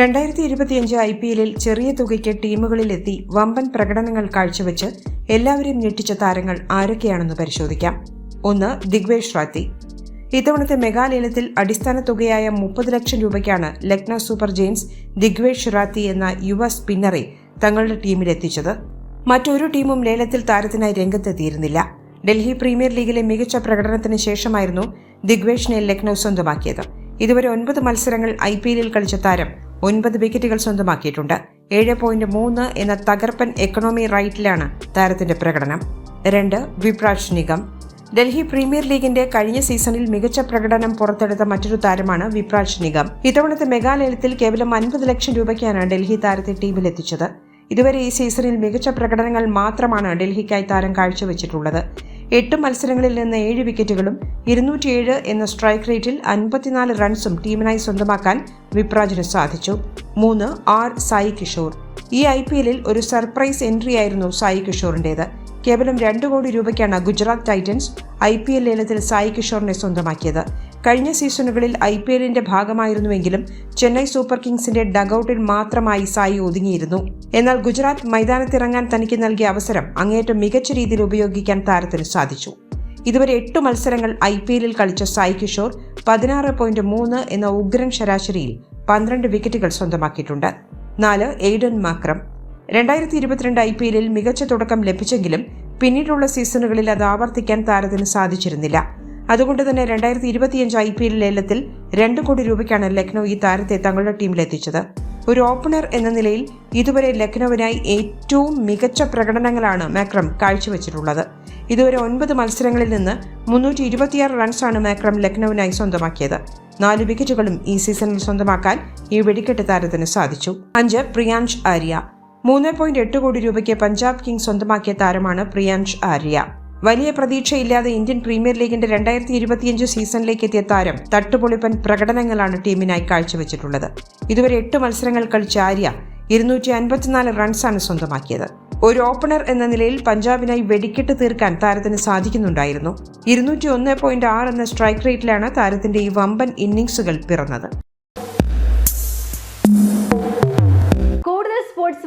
രണ്ടായിരത്തി ഇരുപത്തിയഞ്ച് I P എല്ലിൽ ചെറിയ തുകയ്ക്ക് ടീമുകളിലെത്തി വമ്പൻ പ്രകടനങ്ങൾ കാഴ്ചവെച്ച് എല്ലാവരെയും ഞെട്ടിച്ച താരങ്ങൾ ആരൊക്കെയാണെന്ന് പരിശോധിക്കാം. ഒന്ന് ദിഗ്വേഷ് റാത്തി. ഇത്തവണത്തെ മെഗാലേലത്തിൽ അടിസ്ഥാന തുകയായ മുപ്പത് ലക്ഷം രൂപയ്ക്കാണ് ലക്നൗ സൂപ്പർ ജെയിൻസ് ദിഗ്വേഷ് റാത്തി എന്ന യുവ സ്പിന്നറെ തങ്ങളുടെ ടീമിലെത്തിച്ചത്. മറ്റൊരു ടീമും ലേലത്തിൽ താരത്തിനായി രംഗത്തെത്തിയിരുന്നില്ല. ഡൽഹി പ്രീമിയർ ലീഗിലെ മികച്ച പ്രകടനത്തിന് ശേഷമായിരുന്നു ദിഗ്വേഷിനെ ലക്നൌ സ്വന്തമാക്കിയത്. ഇതുവരെ ഒൻപത് മത്സരങ്ങൾ ഐ പി എല്ലിൽ കളിച്ച താരം ഒൻപത് വിക്കറ്റുകൾ സ്വന്തമാക്കിയിട്ടുണ്ട്. ഏഴ് പോയിന്റ് മൂന്ന് എന്ന തകർപ്പൻ എക്കണോമി റൈറ്റിലാണ് താരത്തിന്റെ പ്രകടനം. രണ്ട് വിപ്രാജ് നിഗം. ഡൽഹി പ്രീമിയർ ലീഗിന്റെ കഴിഞ്ഞ സീസണിൽ മികച്ച പ്രകടനം പുറത്തെടുത്ത മറ്റൊരു താരമാണ് വിപ്രാജ് നിഗം. ഇത്തവണത്തെ മെഗാലയത്തിൽ കേവലം അൻപത് ലക്ഷം രൂപയ്ക്കാണ് ഡൽഹി താരത്തെ ടീമിലെത്തിച്ചത്. ഇതുവരെ ഈ സീസണിൽ മികച്ച പ്രകടനങ്ങൾ മാത്രമാണ് ഡൽഹിക്കായി താരം കാഴ്ചവെച്ചിട്ടുള്ളത്. എട്ട് മത്സരങ്ങളിൽ നിന്ന് ഏഴ് വിക്കറ്റുകളും ഇരുന്നൂറ്റിയേഴ് എന്ന സ്ട്രൈക്ക് റേറ്റിൽ അൻപത്തിനാല് റൺസും ടീമിനായി സ്വന്തമാക്കാൻ വിപ്രാജിന് സാധിച്ചു. മൂന്ന് ആർ സായി കിഷോർ. ഈ ഐ പി എല്ലിൽ ഒരു സർപ്രൈസ് എൻട്രി ആയിരുന്നു സായി കിഷോറിന്റേത്. കേവലം രണ്ട് കോടി രൂപയ്ക്കാണ് Gujarat Titans I P L ലേലത്തിൽ സായി കിഷോറിനെ സ്വന്തമാക്കിയത്. കഴിഞ്ഞ സീസണുകളിൽ ഐ പി എല്ലിന്റെ ഭാഗമായിരുന്നുവെങ്കിലും ചെന്നൈ സൂപ്പർ കിങ്സിന്റെ ഡഗൌട്ടിൽ മാത്രമായി സായി ഒതുങ്ങിയിരുന്നു. എന്നാൽ ഗുജറാത്ത് മൈതാനത്തിറങ്ങാൻ തനിക്ക് നൽകിയ അവസരം അങ്ങേറ്റം മികച്ച രീതിയിൽ ഉപയോഗിക്കാൻ താരത്തിന് സാധിച്ചു. ഇതുവരെ എട്ട് മത്സരങ്ങൾ ഐ പി എല്ലിൽ കളിച്ച സായി കിഷോർ പതിനാറ് പോയിന്റ് മൂന്ന് എന്ന ഉഗ്രൻ ശരാശരിയിൽ പന്ത്രണ്ട് വിക്കറ്റുകൾ സ്വന്തമാക്കിയിട്ടുണ്ട്. നാല് എയ്ഡൻ മാക്രം. രണ്ടായിരത്തി ഇരുപത്തിരണ്ട് ഐ പി എല്ലിൽ മികച്ച തുടക്കം ലഭിച്ചെങ്കിലും പിന്നീടുള്ള സീസണുകളിൽ അത് ആവർത്തിക്കാൻ താരത്തിന് സാധിച്ചിരുന്നില്ല. അതുകൊണ്ട് തന്നെ രണ്ടായിരത്തി ഇരുപത്തിയഞ്ച് ഐ പി എൽ ലേലത്തിൽ രണ്ട് കോടി രൂപയ്ക്കാണ് ലക്നൗ ഈ താരത്തെ തങ്ങളുടെ ടീമിലെത്തിച്ചത് ഒരു ഓപ്പണർ എന്ന നിലയിൽ ഇതുവരെ ലക്നൌവിനായി ഏറ്റവും മികച്ച പ്രകടനങ്ങളാണ് മാക്രം കാഴ്ചവെച്ചിട്ടുള്ളത്. ഇതുവരെ ഒൻപത് മത്സരങ്ങളിൽ നിന്ന് മുന്നൂറ്റി ഇരുപത്തിയാറ് റൺസാണ് മാക്രം ലക്നൌവിനായി സ്വന്തമാക്കിയത്. നാല് വിക്കറ്റുകളും ഈ സീസണിൽ സ്വന്തമാക്കാൻ ഈ വെടിക്കെട്ട് താരത്തിന് സാധിച്ചു. അഞ്ച് പ്രിയാൻഷ് ആര്യ. മൂന്ന് പോയിന്റ് എട്ട് കോടി രൂപയ്ക്ക് പഞ്ചാബ് കിങ്സ് സ്വന്തമാക്കിയ താരമാണ് പ്രിയാൻഷ് ആര്യ. വലിയ പ്രതീക്ഷയില്ലാതെ ഇന്ത്യൻ പ്രീമിയർ ലീഗിന്റെ രണ്ടായിരത്തി ഇരുപത്തിയഞ്ച് സീസണിലേക്ക് എത്തിയ താരം തട്ടുപൊളിപ്പൻ പ്രകടനങ്ങളാണ് ടീമിനായി കാഴ്ചവെച്ചിട്ടുള്ളത്. ഇതുവരെ എട്ട് മത്സരങ്ങൾ കളിച്ച ആര്യ ഇരുന്നൂറ്റി അൻപത്തിനാല് റൺസാണ് സ്വന്തമാക്കിയത്. ഒരു ഓപ്പണർ എന്ന നിലയിൽ പഞ്ചാബിനായി വെടിക്കെട്ട് തീർക്കാൻ താരത്തിന് സാധിക്കുന്നുണ്ടായിരുന്നു. ഇരുന്നൂറ്റി ഒന്ന് പോയിന്റ് ആറ് എന്ന സ്ട്രൈക്ക് റേറ്റിലാണ് താരത്തിന്റെ ഈ വമ്പൻ ഇന്നിംഗ്സുകൾ പിറന്നത്.